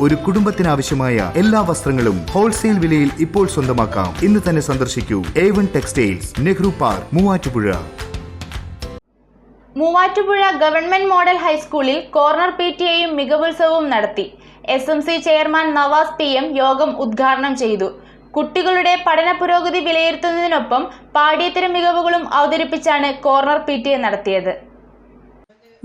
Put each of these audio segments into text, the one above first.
ഒരു കുടുംബത്തിനാവശ്യമായ എല്ലാ വസ്ത്രങ്ങളും ഹോൾസെയിൽ വിലയിൽ ഇപ്പോൾ സ്വന്തമാക്കാം. ഇന്ന് തന്നെ സന്ദർശിക്കൂ. A one textiles Nehru park Muvattupuzha. Muvattupuzha government model ഹൈസ്കൂളിൽ കോർണർ പി ടി എയും മികവുത്സവവും നടത്തി. S M C chairman Navas P M യോഗം ഉദ്ഘാടനം ചെയ്തു. കുട്ടികളുടെ പഠന പുരോഗതി വിലയിരുത്തുന്നതിനൊപ്പം പാഠ്യേതര മികവുകളും അവതരിപ്പിച്ചാണ് കോർണർ പി ടി എ നടത്തിയത്.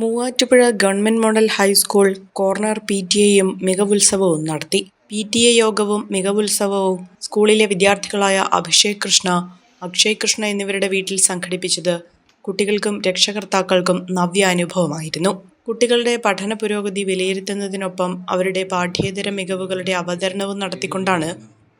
Muvattupuzha government model high school corner P T എയും മികവുത്സവവും നടത്തി. പി ടി എ യോഗവും മികവുത്സവവും സ്കൂളിലെ വിദ്യാർത്ഥികളായ അഭിഷേക് കൃഷ്ണ അക്ഷയ് കൃഷ്ണ എന്നിവരുടെ വീട്ടിൽ സംഘടിപ്പിച്ചത് കുട്ടികൾക്കും രക്ഷകർത്താക്കൾക്കും നവ്യ അനുഭവമായിരുന്നു. കുട്ടികളുടെ പഠന പുരോഗതി വിലയിരുത്തുന്നതിനൊപ്പം അവരുടെ പാഠ്യേതര മികവുകളുടെ അവതരണവും നടത്തിക്കൊണ്ടാണ്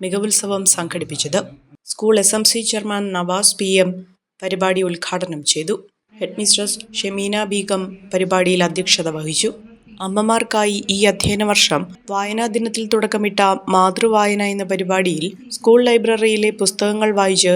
മികവുത്സവം സംഘടിപ്പിച്ചത്. School S M C chairman Navas P M പരിപാടി ഉദ്ഘാടനം ചെയ്തു. ഹെഡ്മിസ്ട്രസ് ഷെമീന ബീഗം പരിപാടിയിൽ അധ്യക്ഷത വഹിച്ചു. അമ്മമാർക്കായി ഈ അധ്യയന വർഷം വായനാ ദിനത്തിൽ തുടക്കമിട്ട മാതൃവായന എന്ന പരിപാടിയിൽ സ്കൂൾ ലൈബ്രറിയിലെ പുസ്തകങ്ങൾ വായിച്ച്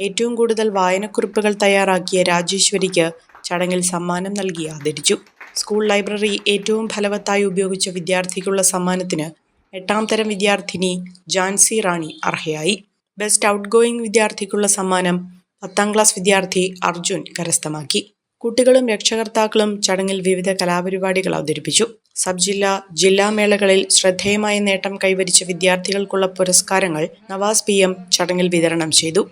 ഏറ്റവും കൂടുതൽ വായനക്കുറിപ്പുകൾ തയ്യാറാക്കിയ രാജേശ്വരിക്ക് ചടങ്ങിൽ സമ്മാനം നൽകി ആദരിച്ചു. സ്കൂൾ ലൈബ്രറി ഏറ്റവും ഫലവത്തായി ഉപയോഗിച്ച വിദ്യാർത്ഥിക്കുള്ള സമ്മാനത്തിന് എട്ടാം തരം വിദ്യാർത്ഥിനി ജാൻസി റാണി അർഹയായി. ബെസ്റ്റ് ഔട്ട് ഗോയിങ് വിദ്യാർത്ഥിക്കുള്ള സമ്മാനം പത്താം ക്ലാസ് വിദ്യാർത്ഥി അർജുൻ കരസ്ഥമാക്കി. കുട്ടികളും രക്ഷകർത്താക്കളും ചടങ്ങിൽ വിവിധ കലാപരിപാടികൾ അവതരിപ്പിച്ചു. സബ് ജില്ലാ ജില്ലാ മേളകളിൽ ശ്രദ്ധേയമായ നേട്ടം കൈവരിച്ച വിദ്യാർത്ഥികൾക്കുള്ള പുരസ്കാരങ്ങൾ നവാസ് പി എം ചടങ്ങിൽ വിതരണം ചെയ്തു.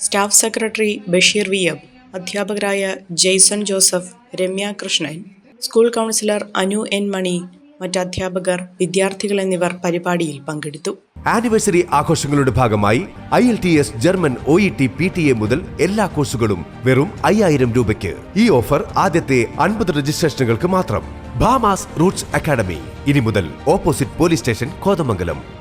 Staff secretary Basheer V M അധ്യാപകരായ Jaison Joseph Ramya Krishnan school counsellor Anu N Mani മറ്റ് അധ്യാപകർ വിദ്യാർത്ഥികൾ എന്നിവർ പരിപാടിയിൽ പങ്കെടുത്തു. ആനിവേഴ്സറി ആഘോഷങ്ങളുടെ ഭാഗമായി I L T S German O E T P T A മുതൽ എല്ലാ കോഴ്സുകളും വെറും അയ്യായിരം രൂപയ്ക്ക്. ഈ ഓഫർ ആദ്യത്തെ അൻപത് രജിസ്ട്രേഷനുകൾക്ക് മാത്രം. Bhamas roots academy. ഇനി മുതൽ ഓപ്പോസിറ്റ് പോലീസ് സ്റ്റേഷൻ കോതമംഗലം.